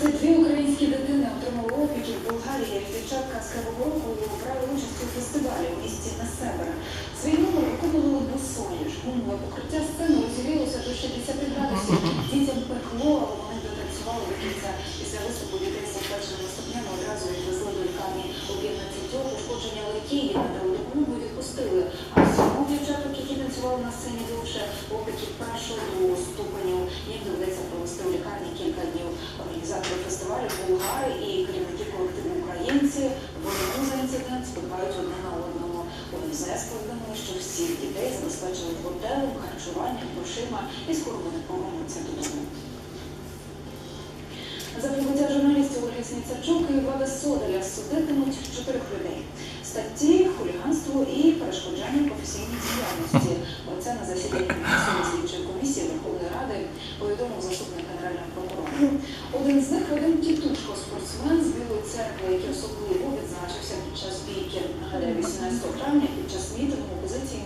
22 українські дитини отримали опіки в Болгарії. Дівчатка з Кривого року обрали участь у фестивалі у місті на себе. Свій номер виконували босоніж. Гумове покриття сцени розігрілося до 60 градусів. Дітям пекло, але вони дотанцювали до кінця. Після виступу дітей з першими ступнями одразу відвезли до лікарні. 11 ушкодження летії надали клубу і відпустили. А всьому дівчаток, які танцювали на сцені довше, опіки першого другого ступеня. Булгари і керівники колективу українці боротьбу за інцидент сподівають одне на одному. У МЗС повідомили, що всіх дітей забезпечили готелем, харчуванням, грошима і скоро вони повернуться додому. За прибуття журналістів Ольги Сніцарчук і Влада Содаря судитимуть чотирьох людей. Статті, хуліганство і перешкоджання професійній діяльності. Оце на засіданні Один з них Вадим Тітушко, спортсмен з Білої церкви, який особливо відзначився під час бійки. Нагадаю, 18 травня під час мітингу опозиції